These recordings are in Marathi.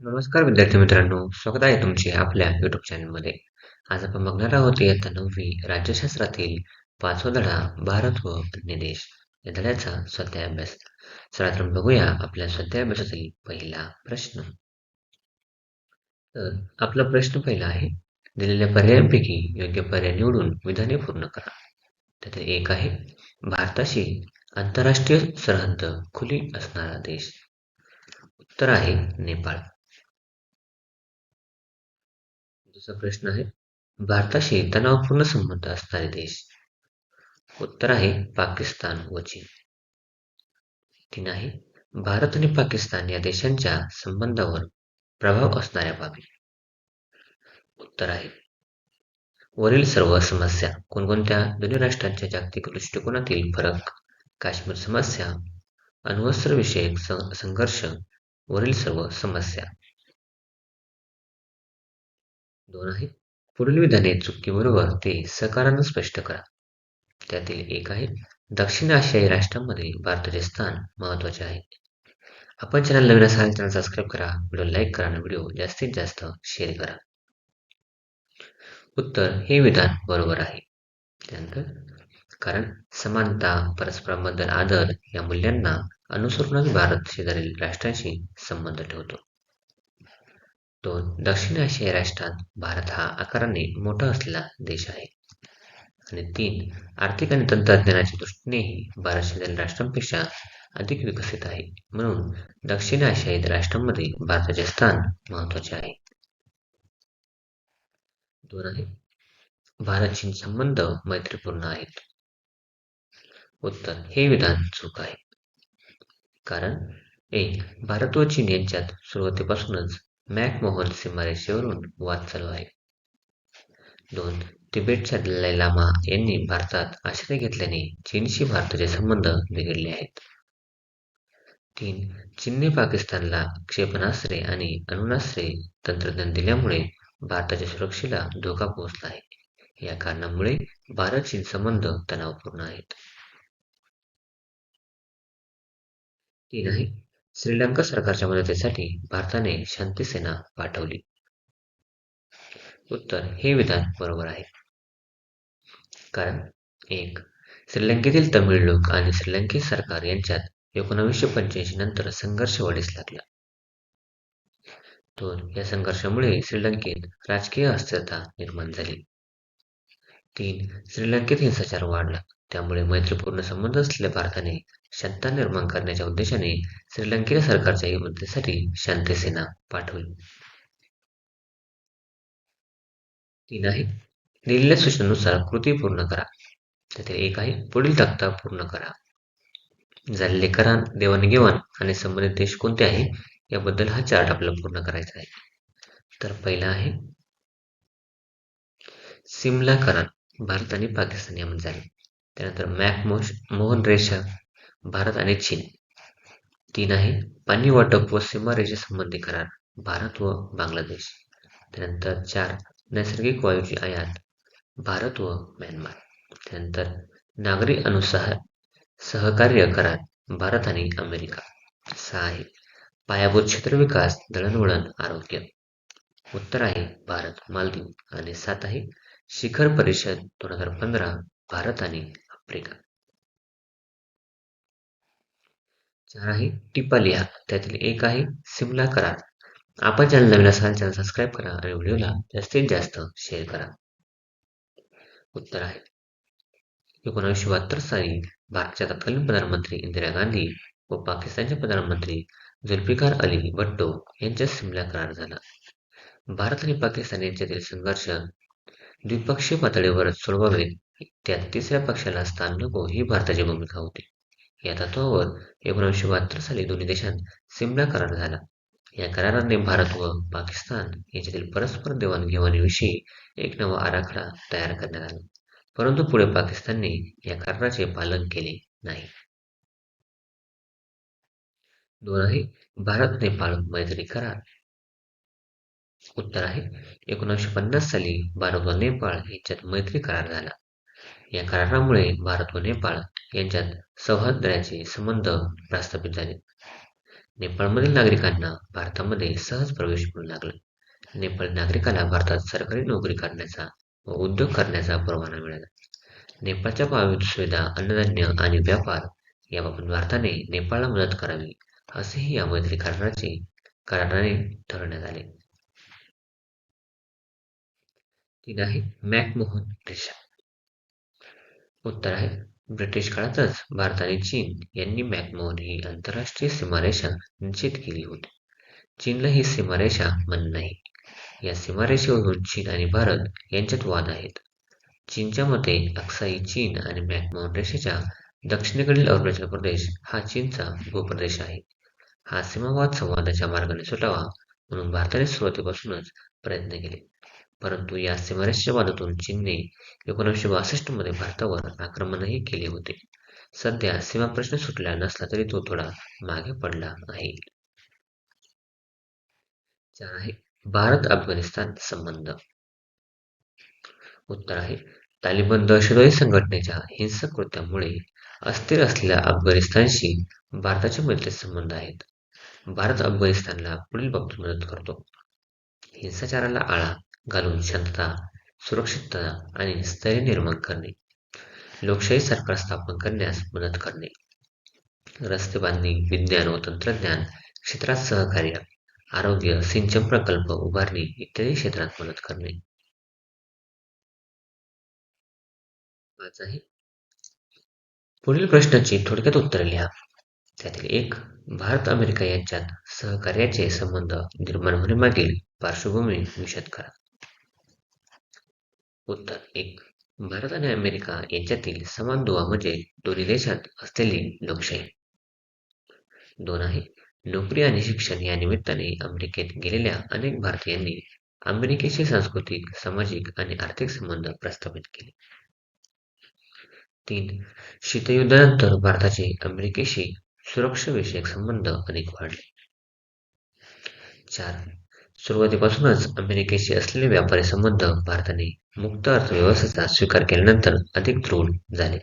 नमस्कार विद्यार्थी मित्रांनो, स्वागत आहे तुमचे आपल्या युट्यूब चॅनलमध्ये. आज आपण बघणार आहोत इयत्ता नववी राज्यशास्त्रातील पाचवा धडा भारत व अन्य देश या धड्याचा स्वाध्यायाभ्यास चला तर बघूया आपल्या स्वाध्यायाभ्यासातील पहिला प्रश्न. तर आपला प्रश्न पहिला आहे दिलेल्या पर्यायांपैकी योग्य पर्याय निवडून विधाने पूर्ण करा. त्यातील एक आहे भारताशी आंतरराष्ट्रीय सरहद्द खुली असणारा देश. उत्तर आहे नेपाळ. दुसरा प्रश्न आहे भारताशी तणावपूर्ण संबंध असणारे देश. उत्तर आहे पाकिस्तान व चीन. तीन आहे भारत आणि पाकिस्तान या देशांच्या संबंधावर प्रभाव असणाऱ्या बाबी. उत्तर आहे वरील सर्व समस्या कोणकोणत्या दोन्ही राष्ट्रांच्या जागतिक दृष्टिकोनातील फरक काश्मीर समस्या अण्वस्त्र विषयक संघर्ष वरील सर्व समस्या दोन आहे पुढील विधाने चुकीबरोबर ते सकारानं स्पष्ट करा. त्यातील एक आहे दक्षिण आशियाई राष्ट्रांमध्ये भारताचे स्थान महत्त्वाचे आहे. आपण चॅनल नवीन असाल चॅनल सबस्क्राईब करा व्हिडिओ लाईक करा आणि व्हिडिओ जास्तीत जास्त शेअर करा. उत्तर हे विधान बरोबर आहे. त्यानंतर कारण समानता परस्परांबद्दल आदर या मूल्यांना अनुसरूनच भारत शेजारील राष्ट्रांशी संबंध ठेवतो. तो दक्षिण आशियाई राष्ट्रात भारत हा आकाराने मोठा असलेला देश आहे. आणि तीन आर्थिक आणि तंत्रज्ञानाच्या दृष्टीनेही भारत शेजारी राष्ट्रांपेक्षा अधिक विकसित आहे. म्हणून दक्षिण आशियाई राष्ट्रांमध्ये भारताचे स्थान महत्त्वाचे आहे. दोन आहे भारत चीन संबंध मैत्रीपूर्ण आहेत. उत्तर हे विधान चूक आहे. कारण एक भारत व चीन यांच्यात सुरुवातीपासूनच मॅकमोहन सीमारेषेवरून वाद चालू आहे. दोन तिबेटच्या दलाई लामा यांनी भारतात आश्रय घेतल्याने चीनशी भारताचे संबंध बिघडले आहेत. तीन चीनने पाकिस्तानला क्षेपणास्त्रे आणि अणुनास्त्रे तंत्रज्ञान दिल्यामुळे भारताच्या सुरक्षेला धोका पोहोचला आहे. या कारणामुळे भारत चीन संबंध तणावपूर्ण आहेत. तीन आहे श्रीलंका सरकारच्या मदतीसाठी भारताने शांतीसेना पाठवली. उत्तर हे विधान बरोबर आहे. कारण एक श्रीलंकेतील तमिळ लोक आणि श्रीलंके सरकार यांच्यात एकोणीसशे पंच्याऐंशी नंतर संघर्ष वाढीस लागला. दोन या संघर्षामुळे श्रीलंकेत राजकीय अस्थिरता निर्माण झाली. तीन श्रीलंकेत हिंसाचार वाढला. त्यामुळे मैत्रीपूर्ण संबंध असलेल्या भारताने शांतता निर्माण करण्याच्या उद्देशाने श्रीलंकेच्या सरकारच्या मदतीसाठी शांतीसेना पाठवली. तीन आहे. दिलेल्या सूचनेनुसार कृती पूर्ण करा. त्यातील एक आहे पुढील तक्ता पूर्ण करा. झालेले करार देवाणघेवाण आणि संबंधित देश कोणते आहे याबद्दल हा चार्ट आपल्याला पूर्ण करायचा आहे. तर पहिला आहे. सिमला करार भारत आणि पाकिस्तान यामध्ये झाले. त्यानंतर मॅक मोहन रेषा भारत आणि चीन. तीन आहे. पाणी वाटप व सीमारेषे संबंधी करार भारत व बांगलादेश. त्यानंतर चार नैसर्गिक वायूची आयात भारत व म्यानमार. त्यानंतर नागरी अनुसार सहकार्य करार भारत आणि अमेरिका. सहा आहे. पायाभूत क्षेत्र विकास दळणवळण आरोग्य. उत्तर आहे भारत मालदीव. आणि सात आहे शिखर परिषद दोन हजार पंधरा भारत आणि आफ्रिका चार आहे टिपा लिहा. त्यातील एक आहे सिमला करार आपण चॅनल नवीन असाल चॅनल सबस्क्राईब करा आणि व्हिडिओला जास्तीत जास्त शेअर करा. उत्तर आहे. एकोणीसशे बहात्तर साली भारताच्या तत्कालीन प्रधानमंत्री इंदिरा गांधी व पाकिस्तानचे प्रधानमंत्री जुल्फिकार अली भट्टो यांच्यात सिमला करार झाला. भारत आणि पाकिस्तान यांच्यातील संघर्ष द्विपक्षीय पातळीवर सोडवावे त्यात तिसऱ्या पक्षाला स्थान नको ही भारताची भूमिका होती. या तत्वावर एकोणीसशे बहात्तर साली दोन्ही देशांत सिमला करार झाला. या कराराने भारत व पाकिस्तान यांच्यातील परस्पर देवाणघेवाणीविषयी एक नवा आराखडा तयार करण्यात आला. परंतु पुढे पाकिस्तानने या कराराचे पालन केले नाही. दोन आहे भारत नेपाळ मैत्री करार. उत्तर आहे एकोणीसशे पन्नास साली भारत व नेपाळ यांच्यात मैत्री करार झाला. या करारामुळे भारत व नेपाळ यांच्यात सौहार्दाचे संबंध प्रस्थापित झाले नेपाळमधील नागरिकांना भारतामध्ये सहज प्रवेश मिळू लागला. नेपाळ नागरिकाला भारतात सरकारी नोकरी करण्याचा व उद्योग करण्याचा परवाना मिळाला. नेपाळच्या पायाभूत सुविधा, अन्नधान्य आणि व्यापार याबाबत भारताने नेपाळला मदत करावी असेही या मैत्री कराराचे कराराने ठरवण्यात आले. तीन आहे मॅकमोहन रेषा उत्तर आहे ब्रिटिश काळातच भारत आणि चीन यांनी मॅकमोहन ही आंतरराष्ट्रीय सीमारेषा निश्चित केली होती. चीनला ही सीमारेषा म्हणणं नाही. या सीमारेषेवरून चीन आणि भारत यांच्यात वाद आहेत. चीनच्या मते अक्साई चीन आणि मॅकमोहन रेषेच्या दक्षिणेकडील अरुणाचल प्रदेश हा चीनचा भूप्रदेश आहे. हा सीमावाद संवादाच्या मार्गाने सुटावा म्हणून भारताने सुरुवातीपासूनच प्रयत्न केले. परंतु या सीमारेषेच्या वादातून चीनने एकोणीसशे बासष्टमध्ये भारतावर आक्रमणही केले होते. सध्या सीमा प्रश्न सुटला नसला तरी तो थोडा मागे पडला आहे. चार आहे भारत अफगाणिस्तान संबंध उत्तर आहे तालिबान दहशतवादी संघटनेच्या हिंसक कृत्यामुळे अस्थिर असलेल्या अफगाणिस्तानशी भारताचे मैत्री संबंध आहेत. भारत अफगाणिस्तानला पुढील बाबतीत मदत करतो. हिंसाचाराला आळा घालून शांतता, सुरक्षितता आणि स्थैर्य निर्माण करणे, लोकशाही सरकार स्थापन करण्यास मदत करणे, रस्ते बांधणी, विज्ञान व तंत्रज्ञान क्षेत्रात सहकार्य, आरोग्य, सिंचन प्रकल्प उभारणी इत्यादी क्षेत्रात मदत करणे. पुढील प्रश्नाची थोडक्यात उत्तरे लिहा. त्यातील एक भारत अमेरिका यांच्यात सहकार्याचे संबंध निर्माण होण्यामागील पार्श्वभूमी विशद करा. उत्तर एक भारत आणि अमेरिका यांच्यातील समान दुवा म्हणजे दोन्ही देशात असलेली लोकशाही. दोन आहे नोकरी आणि शिक्षण या निमित्ताने अमेरिकेत गेलेल्या अनेक भारतीयांनी अमेरिकेशी सांस्कृतिक, सामाजिक आणि आर्थिक संबंध प्रस्थापित केले. तीन शीतयुद्धानंतर भारताचे अमेरिकेशी सुरक्षाविषयक संबंध अधिक वाढले. चार सुरुवातीपासूनच अमेरिकेशी असलेले व्यापारी संबंध भारताने मुक्त अर्थव्यवस्थेचा स्वीकार केल्यानंतर अधिक दृढ झाले.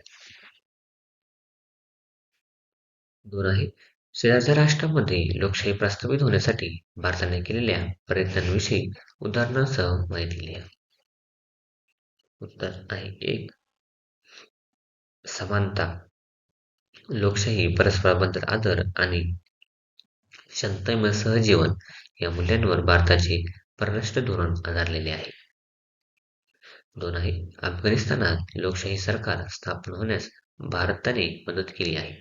दोन आहे शेजारच्या राष्ट्रांमध्ये लोकशाही प्रस्थापित होण्यासाठी भारताने केलेल्या प्रयत्नांविषयी उदाहरणांसह माहिती लिहा. उत्तर आहे एक समानता, लोकशाही, परस्पराबद्दल आदर आणि शांतमय सहजीवन या मूल्यांवर भारताचे परराष्ट्र धोरण आधारलेले आहे. दोन आहे अफगाणिस्तानात लोकशाही सरकार स्थापन होण्यास भारताने मदत केली आहे.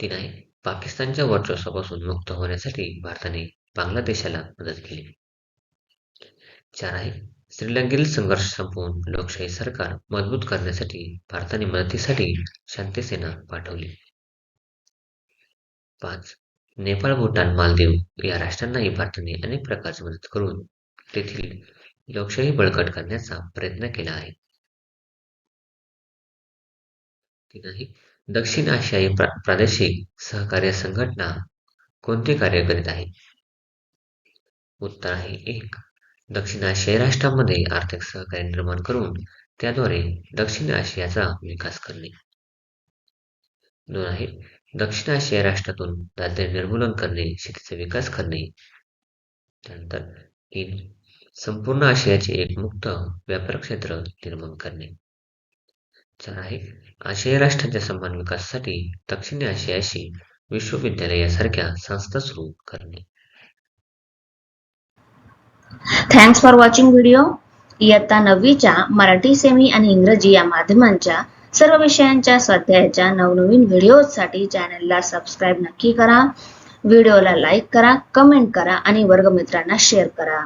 तीन आहे पाकिस्तानच्या वर्चस्वापासून मुक्त होण्यासाठी भारताने बांगलादेशाला मदत केली. चार आहे श्रीलंकेतील संघर्ष संपवून लोकशाही सरकार मजबूत करण्यासाठी भारताने मदतीसाठी शांतीसेना पाठवली. पाच नेपाळ, भूटान, मालदीव या राष्ट्रांनाही भारताने अनेक प्रकारची मदत करून तेथील लोकशाही बळकट करण्याचा प्रयत्न केला आहे. दक्षिण आशियाई प्रादेशिक सहकार्य संघटना कोणते कार्य करीत आहे? उत्तर आहे एक दक्षिण आशियाई राष्ट्रांमध्ये आर्थिक सहकार्य निर्माण करून त्याद्वारे दक्षिण आशियाचा विकास करणे. दोन आहे दक्षिण आशिया राष्ट्रातून दारिद्र्य निर्मूलन करणे, शेतीचा विकास करणे. त्यानंतर तीन संपूर्ण आशियाचे एक मुक्त व्यापार क्षेत्र निर्माण करणे. चार आहे आशियाई राष्ट्रांच्या समान विकासासाठी दक्षिण आशियाशी विश्वविद्यालयासारख्या संस्था सुरू करणे. थँक्स फॉर वॉचिंग व्हिडिओ इयत्ता नववीच्या मराठी सेमी आणि इंग्रजी या माध्यमांच्या सर्व विषयांच्या स्वाध्यायाच्या नवनवीन व्हिडिओसाठी चॅनलला सबस्क्राईब नक्की करा. व्हिडिओला लाईक करा कमेंट करा आणि वर्गमित्रांना शेअर करा.